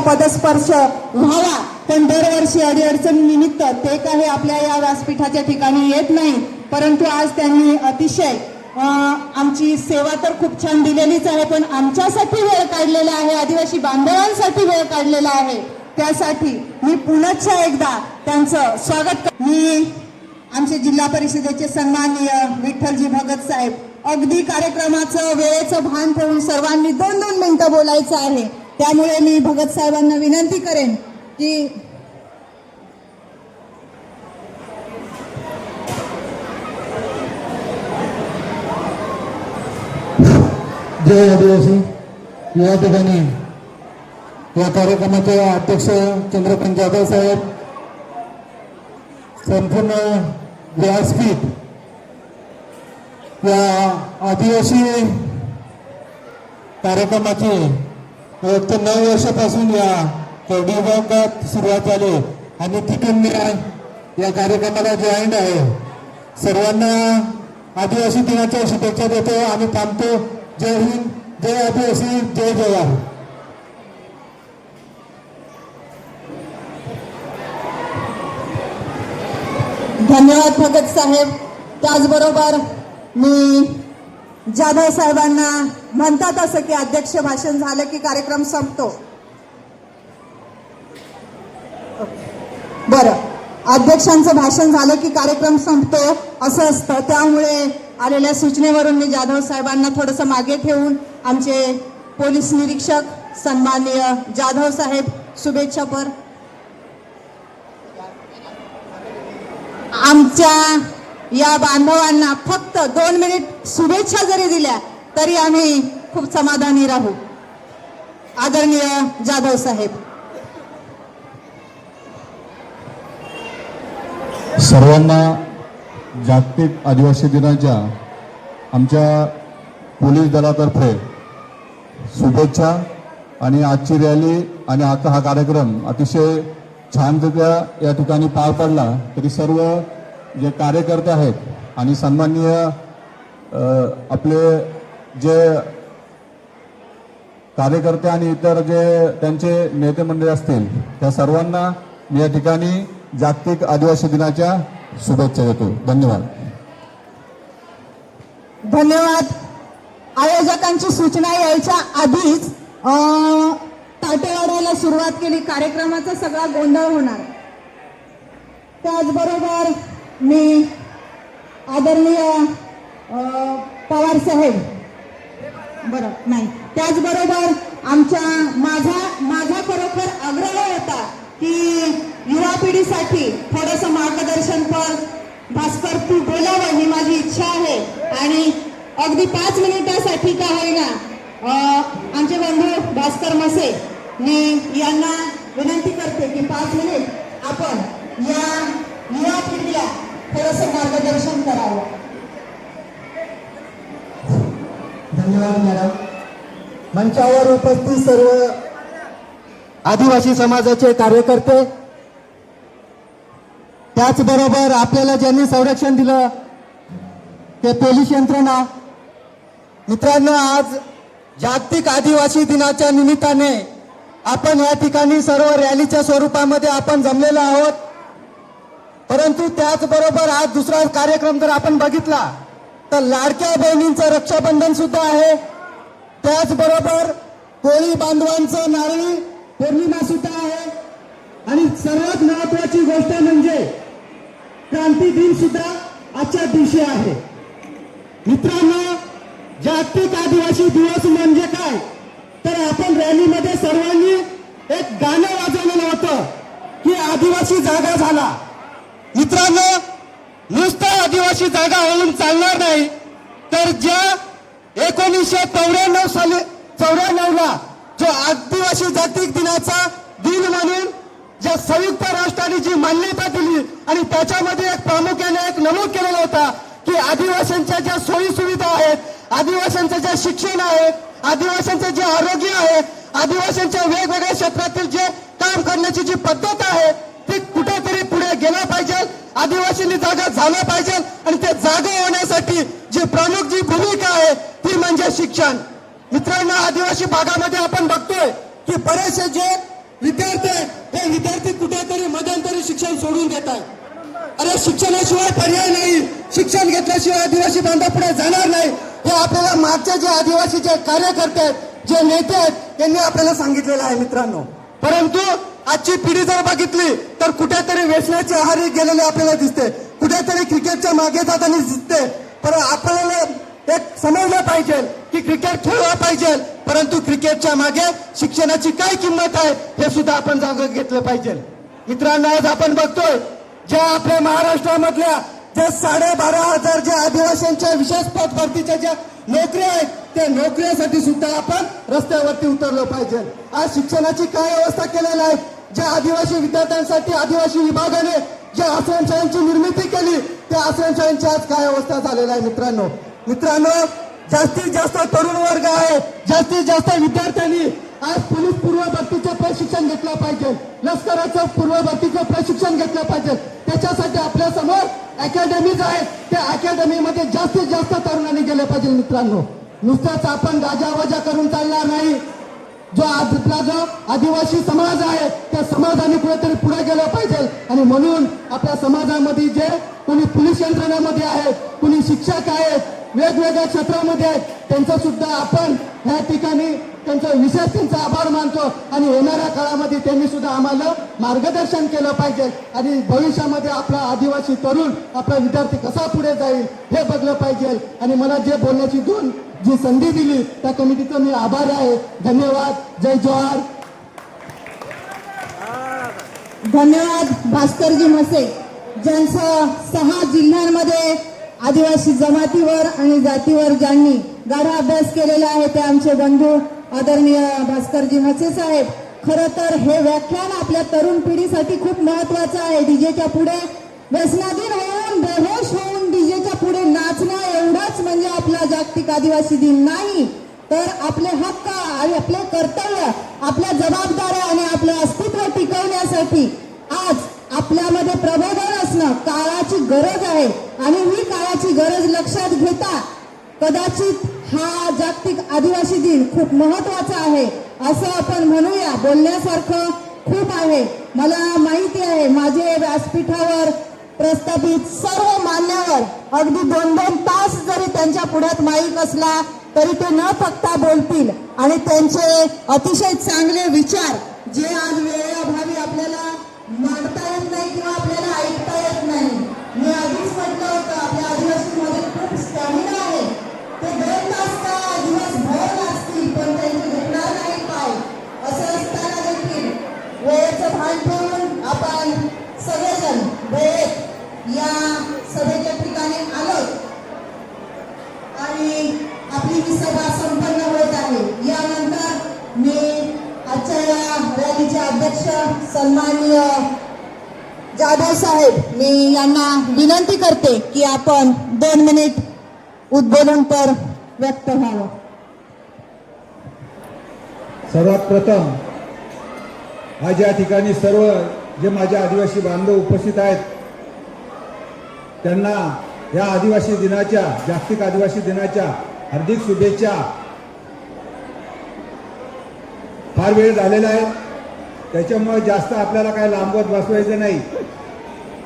पदस्पर्श व्हावा. पण दरवर्षी अडीअडचण निमित्त ते काही आपल्या या व्यासपीठाच्या ठिकाणी येत नाही. परंतु आज त्यांनी अतिशय आमची सेवा तर खूप छान दिलेलीच आहे पण आमच्यासाठी वेळ काढलेला आहे आदिवासी बांधवांसाठी वेळ काढलेला आहे. त्यासाठी मी पुनश्च एकदा त्यांचं स्वागत कर- मी आमचे जिल्हा परिषदेचे सन्माननीय विठ्ठलजी भगत साहेब अगदी कार्यक्रमाचं वेळेचं भान ठेवून सर्वांनी दोन दोन मिनिटं बोलायचं आहे. त्यामुळे मी भगत साहेबांना विनंती करेन की जय आदिवासी या ठिकाणी. या कार्यक्रमाचे अध्यक्ष चंद्रकांत जाधव साहेब. संपूर्ण व्यासपीठ या आदिवासी कार्यक्रमाची एक ते नऊ वर्षापासून या कवडी विभागात सुरुवात झाली आणि तिथून मी या कार्यक्रमाला जॉईंट आहे. सर्वांना आदिवासी दिनाच्या शुभेच्छा देतो. आणि थांबतो. जय हिंद. जय आदिवासी. जय जवान. धन्यवाद भगत साहेब. त्याचबरोबर मी जाधव साहेबांना म्हणतात असं की अध्यक्ष भाषण झालं की कार्यक्रम संपतो. बरं. अध्यक्षांचं भाषण झालं की कार्यक्रम संपतो असं असतं. त्यामुळे आलेल्या सूचनेवरून मी जाधव साहेबांना थोडंसं मागे ठेवून आमचे पोलीस निरीक्षक सन्माननीय जाधव साहेब शुभेच्छापर आमच्या या बांधवांना फक्त दोन मिनिट शुभेच्छा जरी दिल्या तरी आम्ही खूप समाधानी राहू. आदरणीय जाधव साहेब. सर्वांना जागतिक आदिवासी दिनाच्या आमच्या पोलीस दलातर्फे शुभेच्छा आणि आजची रॅली आणि आता हा कार्यक्रम अतिशय छानरित्या या ठिकाणी पार पडला तरी सर्व जे कार्यकर्ते आहेत आणि सन्माननीय आपले जे कार्यकर्ते आणि इतर जे त्यांचे नेते मंडळी असतील त्या सर्वांना मी या ठिकाणी जागतिक आदिवासी दिनाच्या शुभेच्छा देतो. धन्यवाद. धन्यवाद. आयोजकांची सूचना यायच्या आधीच अं, सुरुवात केली. कार्यक्रमाचा सगळा गोंधळ होणार. त्याचबरोबर मी आदरणीय अं, पवार साहेब बरं नाही. त्याचबरोबर आमच्या माझा माझा खरोखर आग्रह होता की युवा पिढीसाठी थोडंसं मार्गदर्शनपर भास्कर तू बोलावं ही माझी इच्छा आहे. आणि अगदी पाच मिनिटासाठी का होईना आमचे बंधू भास्कर मसे मी यांना विनंती करते की पाच मिनिट आपण या युवा पिढीला थोडंसं मार्गदर्शन करावं. धन्यवाद मॅडम मंचावर उपस्थित सर्व आदिवासी समाजाचे कार्यकर्ते त्याचबरोबर आपल्याला ज्यांनी संरक्षण दिलं ते पोलीस यंत्रणा. मित्रांनो आज जागतिक आदिवासी दिनाच्या निमित्ताने आपण या ठिकाणी सर्व रॅलीच्या स्वरूपामध्ये आपण जमलेलो आहोत. परंतु त्याचबरोबर आज दुसरा कार्यक्रम जर आपण बघितला तर लाडक्या बहिणींचं रक्षाबंधन सुद्धा आहे. त्याचबरोबर कोळी बांधवांचं नारळी पौर्णिमा सुद्धा आहे. आणि सर्वात महत्वाची गोष्ट म्हणजे क्रांती दिन सुद्धा आजच्या दिवशी आहे. मित्रांनो जागतिक आदिवासी दिवस म्हणजे काय? तर आपण रॅलीमध्ये सर्वांनी एक गाणं वाजवलेलं होतं की आदिवासी जागा झाला. मित्रांनो नुसतं आदिवासी जागा होऊन चालणार नाही. तर ज्या एकोणीसशे चौऱ्याण्णव साली चौऱ्याण्णवला जो आदिवासी जागतिक दिनाचा दिन म्हणून ज्या संयुक्त राष्ट्राने जी मान्यता दिली आणि त्याच्यामध्ये एक प्रामुख्याने एक नमूद केलेला होता की आदिवासींच्या ज्या सोयी सुविधा आहेत आदिवासींचं जे शिक्षण आहे आदिवासींचं जे आरोग्य आहे आदिवासींच्या वेगवेगळ्या क्षेत्रातील जे काम करण्याची जी पद्धत आहे ती कुठेतरी पुढे गेला पाहिजे. आदिवासींनी जागा झाला पाहिजे. आणि ते जागा होण्यासाठी जी प्रमुख जी भूमिका आहे ती म्हणजे शिक्षण. मित्रांनो आदिवासी भागामध्ये आपण बघतोय की बरेचसे जे विद्यार्थी आहेत हे विद्यार्थी कुठेतरी मध्यंतरी शिक्षण सोडून देत आहेत. अरे शिक्षणाशिवाय पर्याय नाही. शिक्षण घेतल्याशिवाय आदिवासी बांधा पुढे जाणार नाही. हे आपल्याला मागचे जे आदिवासी जे कार्यकर्ते आहेत जे नेते आहेत त्यांनी आपल्याला सांगितलेलं आहे मित्रांनो. परंतु आजची पिढी जर बघितली तर कुठेतरी व्यसनाच्या आहारी गेलेले आपल्याला दिसते. कुठेतरी क्रिकेटच्या मागे जाताना दिसते. पण आपल्याला एक समजलं पाहिजे की क्रिकेट खेळलं पाहिजे. परंतु क्रिकेटच्या मागे शिक्षणाची काय किंमत आहे हे सुद्धा आपण जागृत घेतलं पाहिजे. मित्रांनो आज आपण बघतोय ज्या आपल्या महाराष्ट्रामधल्या ज्या साडेबारा हजार ज्या आदिवासींच्या विशेष पद भरतीच्या ज्या नोकऱ्या आहेत त्या नोकऱ्यासाठी सुद्धा आपण रस्त्यावरती उतरलो पाहिजे. आज शिक्षणाची काय व्यवस्था केलेली आहे ज्या आदिवासी विद्यार्थ्यांसाठी आदिवासी विभागाने ज्या आश्रमशाळांची निर्मिती केली त्या आश्रमशाळांची आज काय अवस्था झालेला आहे मित्रांनो? मित्रांनो जास्तीत जास्त तरुण वर्ग आहे. जास्तीत जास्त विद्यार्थ्यांनी आज पोलीस पूर्व भरतीचं प्रशिक्षण घेतलं पाहिजे. लष्कराचं पूर्व भरतीचं प्रशिक्षण घेतलं पाहिजे. त्याच्यासाठी आपल्यासमोर अकॅडमीज आहेत. त्या अकॅडमीमध्ये जास्तीत जास्त तरुणांनी गेले पाहिजे मित्रांनो. नुसत्याच आपण गाजावाजा करून चालणार नाही. जो आज आपला जो आदिवासी समाज आहे त्या समाजाने कुठेतरी पुढे गेलं पाहिजे. आणि म्हणून आपल्या समाजामध्ये जे कोणी पोलीस यंत्रणामध्ये आहेत कोणी शिक्षक आहेत वेगवेगळ्या क्षेत्रामध्ये आहेत त्यांचं सुद्धा आपण ह्या ठिकाणी त्यांचा विशेष त्यांचा आभार मानतो आणि येणाऱ्या काळामध्ये त्यांनी सुद्धा आम्हाला मार्गदर्शन केलं पाहिजे. आणि भविष्यामध्ये आपला आदिवासी तरुण आपला विद्यार्थी कसा पुढे जाईल हे बघलं पाहिजे. आणि मला जे बोलण्याची दोन जी संधी दिली त्या कमिटीचा मी आभार आहे. धन्यवाद. जय जोहार. धन्यवाद भास्करजी मसे ज्यांचं सहा जिल्ह्यांमध्ये आदिवासी जमातीवर आणि जातीवर ज्यांनी गाढा अभ्यास केलेला आहे ते आमचे बंधू आदरणीय भास्करजी म्हसे साहेब खरं तर हे व्याख्यान आपल्या तरुण पिढीसाठी खूप महत्वाचं आहे. डीजेच्या पुढे व्यसनाधीन होऊन बेहोश होऊन डीजेच्या पुढे नाचणं एवढंच म्हणजे आपला जागतिक आदिवासी दिन नाही. तर आपले हक्क आणि आपले कर्तव्य आपल्या जबाबदाऱ्या आणि आपलं अस्तित्व टिकवण्यासाठी आज आपल्यामध्ये प्रबोधन असणं काळाची गरज आहे. आणि ही काळाची गरज लक्षात घेता कदाचित हा आदिवासी दिन खूप महत्त्वाचा आहे असं आपण म्हणूया. बोलण्यासारखं खूप आहे. मला माहिती आहे माझे व्यासपीठावर प्रस्थापित सर्व मान्यवर अगदी दोन दोन तास जरी त्यांच्या पुढ्यात माईक असला तरी ते न फक्ता बोलतील. आणि त्यांचे अतिशय चांगले विचार जे आज वेळेअभावी आपल्याला मांडता येत नाही किंवा आपल्याला ऐकता येत नाही. मी आधीच भान ठेवून आपण सगळेजण भेट या सभेच्या ठिकाणी आलो. आणि आपली ही सभा संपन्न होत आहे. यानंतर मी आजच्या या रॅलीचे अध्यक्ष सन्माननीय जाधव साहेब मी यांना विनंती करते की आपण दोन मिनिट उद्बोधन पर व्यक्त व्हावं. सर्वात प्रथम आज या ठिकाणी सर्व जे माझे आदिवासी बांधव उपस्थित आहेत त्यांना या आदिवासी दिनाच्या जागतिक आदिवासी दिनाच्या हार्दिक शुभेच्छा. फार वेळ झालेला आहे. त्याच्यामुळे जास्त आपल्याला काय लांबवत बसवायचं नाही.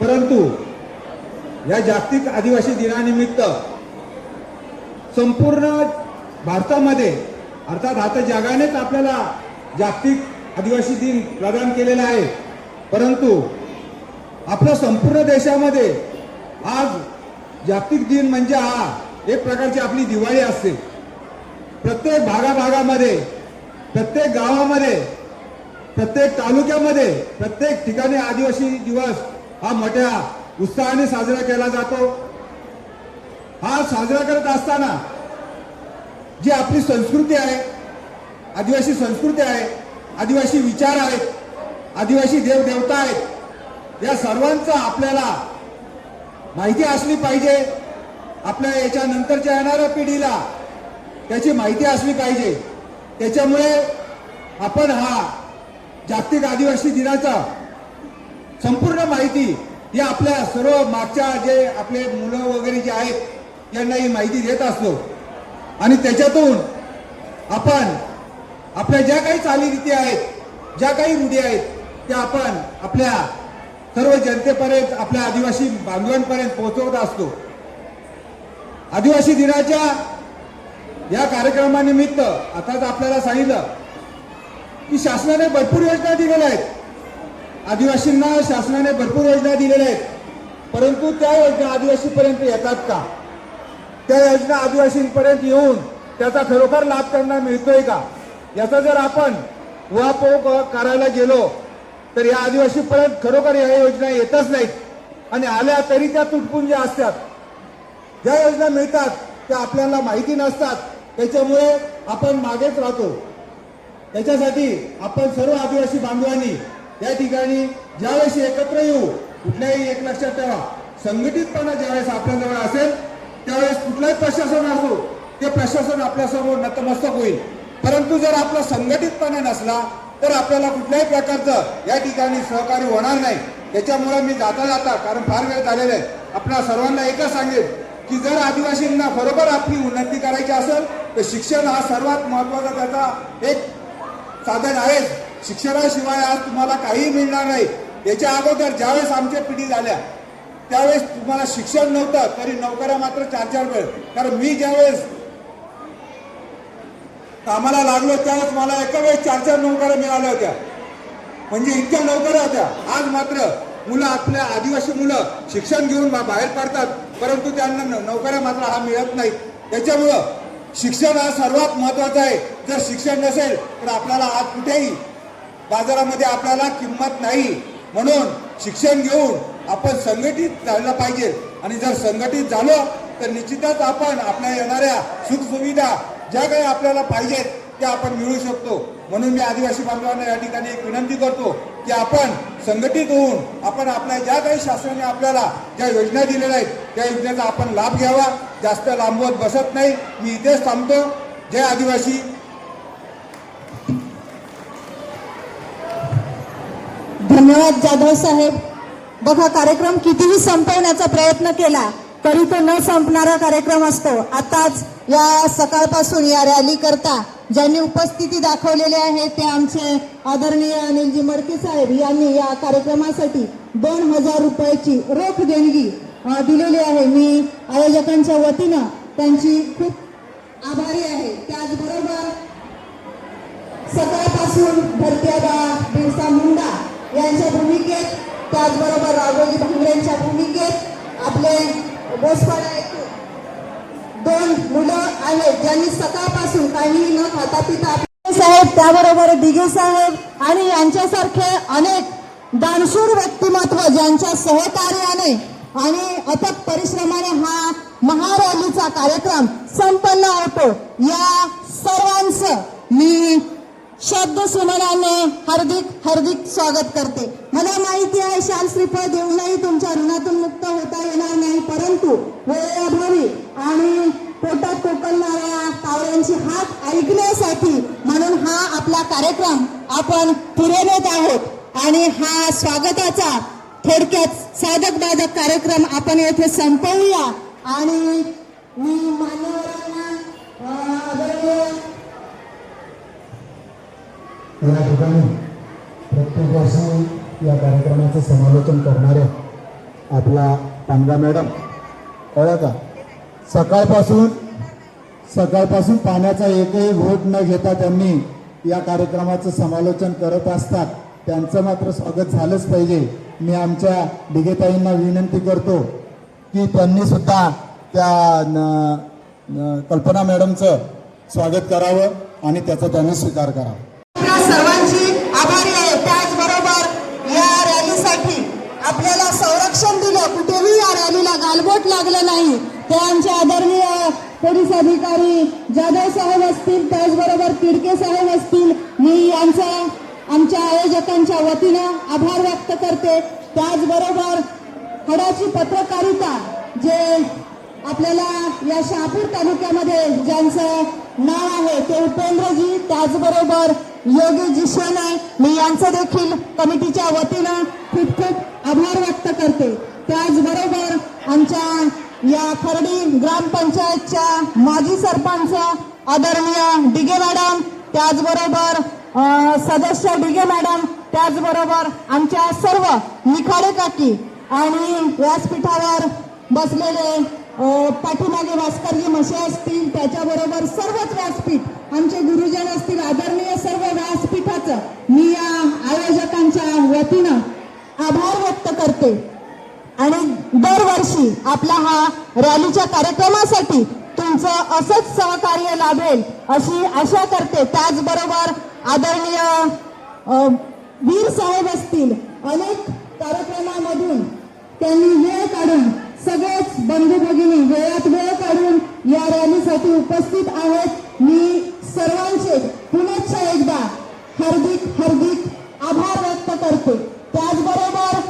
परंतु या जागतिक आदिवासी दिनानिमित्त संपूर्ण भारतामध्ये अर्थात आता जगानेच आपल्याला जागतिक आदिवासी दिन प्रदान केलेला आहे. परंतु आपल्या संपूर्ण देशामध्ये आज जागतिक दिन म्हणजे हा एक प्रकारची आपली दिवाळी असते. प्रत्येक भागाभागामध्ये प्रत्येक गावामध्ये प्रत्येक तालुक्यामध्ये प्रत्येक ठिकाणी आदिवासी दिवस हा मोठ्या उत्साहाने साजरा केला जातो. हा साजरा करत असताना जी आपली संस्कृती आहे आदिवासी संस्कृती आहे आदिवासी विचार आहेत आदिवासी देवदेवता आहेत. या सर्वांचा आपल्याला माहिती असली पाहिजे. आपल्या याच्यानंतरच्या येणाऱ्या पिढीला त्याची माहिती असली पाहिजे. त्याच्यामुळे आपण हा जागतिक आदिवासी दिनाचा संपूर्ण माहिती ही आपल्या सर्व मागच्या जे आपले मुलं वगैरे जे आहेत यांना ही माहिती देत असतो. आणि त्याच्यातून आपण आपल्या ज्या काही चालीरीती आहेत ज्या काही रूढी आहेत त्या आपण आपल्या सर्व जनतेपर्यंत आपल्या आदिवासी बांधवांपर्यंत पोहोचवत असतो. आदिवासी दिनाच्या या कार्यक्रमानिमित्त आताच आपल्याला सांगितलं की शासनाने भरपूर योजना दिलेल्या आहेत. आदिवासींना शासनाने भरपूर योजना दिलेल्या आहेत. परंतु त्या योजना आदिवासीपर्यंत येतात का? त्या योजना आदिवासींपर्यंत येऊन त्याचा खरोखर लाभ त्यांना मिळतोय का? याचा जर आपण उहापोह करायला गेलो तर या आदिवासीपर्यंत खरोखर या योजना येतच नाहीत. आणि आल्या तरी त्या तुटपुंज्या असतात. ज्या योजना मिळतात त्या आपल्याला माहिती नसतात. त्याच्यामुळे आपण मागेच राहतो. त्याच्यासाठी आपण सर्व आदिवासी बांधवांनी या ठिकाणी ज्यावेळेस एकत्र येऊ कुठल्याही एक लक्षात ठेवा. संघटितपणा ज्यावेळेस आपल्याजवळ असेल त्यावेळेस कुठलंही प्रशासन असो ते प्रशासन आपल्यासमोर नतमस्तक होईल. परंतु जर आपला संघटितपणा नसला तर आपल्याला कुठल्याही प्रकारचं या ठिकाणी सहकार्य होणार नाही. त्याच्यामुळे मी जाता जाता कारण फार वेळ झालेला आहे आपल्या सर्वांना एकच सांगेल की जर आदिवासींना बरोबर आपली उन्नती करायची असेल तर शिक्षण हा सर्वात महत्त्वाचा त्याचा एक साधन आहेच. शिक्षणाशिवाय आज तुम्हाला काहीही मिळणार नाही. याच्या अगोदर ज्यावेळेस आमच्या पिढी झाल्या त्यावेळेस तुम्हाला शिक्षण नव्हतं तरी नोकऱ्या मात्र चार चार वेळ. कारण मी ज्यावेळेस कामाला लागलो त्यावेळेस मला एका वेळेस चार चार नोकऱ्या मिळाल्या होत्या. म्हणजे इतक्या नोकऱ्या होत्या. आज मात्र मुलं आपल्या आदिवासी मुलं शिक्षण घेऊन बा- बाहेर पडतात. परंतु त्यांना न- नोकऱ्या मात्र हा मिळत नाही. त्याच्यामुळं शिक्षण हा सर्वात महत्त्वाचा आहे. जर शिक्षण नसेल तर आपल्याला आज कुठेही बाजारामध्ये आपल्याला किंमत नाही. म्हणून शिक्षण घेऊन आपण संघटित झालं पाहिजे. आणि जर संघटित झालो तर निश्चितच आपण आपल्या येणाऱ्या सुखसुविधा ज्या काही आपल्याला पाहिजेत त्या आपण मिळू शकतो. म्हणून मी आदिवासी बांधवांना या ठिकाणी एक विनंती करतो की आपण संघटित होऊन आपण आपल्या ज्या काही शासनाने आपल्याला ज्या योजना दिलेल्या आहेत त्या योजनेचा आपण लाभ घ्यावा. जास्त लांबवत बसत नाही. मी इथेच थांबतो. जय आदिवासी. धन्यवाद जाधव साहेब. बघा कार्यक्रम कितीही संपवण्याचा प्रयत्न केला तरी तो न संपणारा कार्यक्रम असतो. आताच या सकाळपासून या रॅली करता ज्यांनी उपस्थिती दाखवलेली आहे ते आमचे आदरणीय अनिलजी मडके साहेब यांनी या कार्यक्रमासाठी दोन हजार रुपयाची रोख देणगी दिलेली आहे. मी आयोजकांच्या वतीनं त्यांची खूप आभारी आहे. त्याचबरोबर सकाळपासून धरत्याबा बिरसा मुंडा यांच्या भूमिकेत त्याचबरोबर राघोजी भांगरेंच्या भूमिकेत आपले बोसपाडा येथे दोन मुलं आहेत ज्यांनी सकाळपासून काही न खाता पिता साहेब त्याबरोबर दिघे साहेब आणि यांच्यासारखे अनेक दानशूर व्यक्तिमत्व ज्यांच्या सहकार्याने आणि अथक परिश्रमाने हा महारॅलीचा कार्यक्रम संपन्न होतो. या सर्वांचं मी शब्द सुमनाने हार्दिक हार्दिक स्वागत करते. मला माहिती आहे शाल श्रीफळ देऊनही तुमच्या ऋणातून मुक्त होता येणार नाही परंतु वेळेअभावी आणि पोटात कोकलणाऱ्या कावळ्यांची हात ऐकण्यासाठी म्हणून हा आपला कार्यक्रम आपण फिरवत आहोत. आणि हा स्वागताचा थोडक्यात साधक बाधक कार्यक्रम आपण येथे संपवूया. आणि मी मान्यवरांना अं, आदरणीय या ठिकाणी प्रत्येक वर्षी या कार्यक्रमाचं समालोचन करणाऱ्या आपला पांडा मॅडम कळलं का? सकाळपासून सकाळपासून पाण्याचा एकही घोट न घेता त्यांनी या कार्यक्रमाचं समालोचन करत असतात. त्यांचं मात्र स्वागत झालंच पाहिजे. मी आमच्या डिगेताईंना विनंती करतो की त्यांनी सुद्धा त्या न- न- कल्पना मॅडमचं स्वागत करावं आणि त्याचा त्यांनी स्वीकार करावा. सर्वांची आभारी आहे. त्याचबरोबर या रॅलीसाठी आपल्याला संरक्षण दिलं. कुठेही या रॅलीला गालबोट लागलं नाही. ते आमचे आदरणीय पोलीस अधिकारी जाधव साहेब असतील त्याचबरोबर तिडके साहेब असतील. मी यांचा आमच्या आयोजकांच्या वतीनं आभार व्यक्त करते. त्याचबरोबर हडाची पत्रकारिता जे आपल्याला या शहापूर तालुक्यामध्ये ज्यांचं नाव आहे ते उपेंद्रजी त्याचबरोबर योगीजी शेने मी यांचं देखील कमिटीच्या वतीनं खूप खूप आभार व्यक्त करते. त्याचबरोबर आमच्या या खर्डी ग्रामपंचायतच्या माजी सरपंच आदरणीय डिगे मॅडम त्याचबरोबर सदस्य डिगे मॅडम त्याचबरोबर आमच्या सर्व निखाडे काकी आणि व्यासपीठावर बसलेले पाठीमागे भास्करजी मसे असतील त्याच्याबरोबर सर्वच व्यासपीठ आमचे गुरुजन असतील आदरणीय सर्व व्यासपीठाचं मी या आयोजकांच्या वतीनं आभार व्यक्त करते. आणि दरवर्षी आपला हा रॅलीच्या कार्यक्रमासाठी तुमचं असंच सहकार्य लाभेल अशी आशा करते. त्याचबरोबर आदरणीय वीर साहेब असतील अनेक कार्यक्रमामधून त्यांनी वेळ काढून सगळेच बंधू भगिनी वेळात वेळ काढून या रॅलीसाठी उपस्थित आहेत. मी सर्वांचे पुनश्च एकदा हार्दिक हार्दिक आभार व्यक्त करते. त्याचबरोबर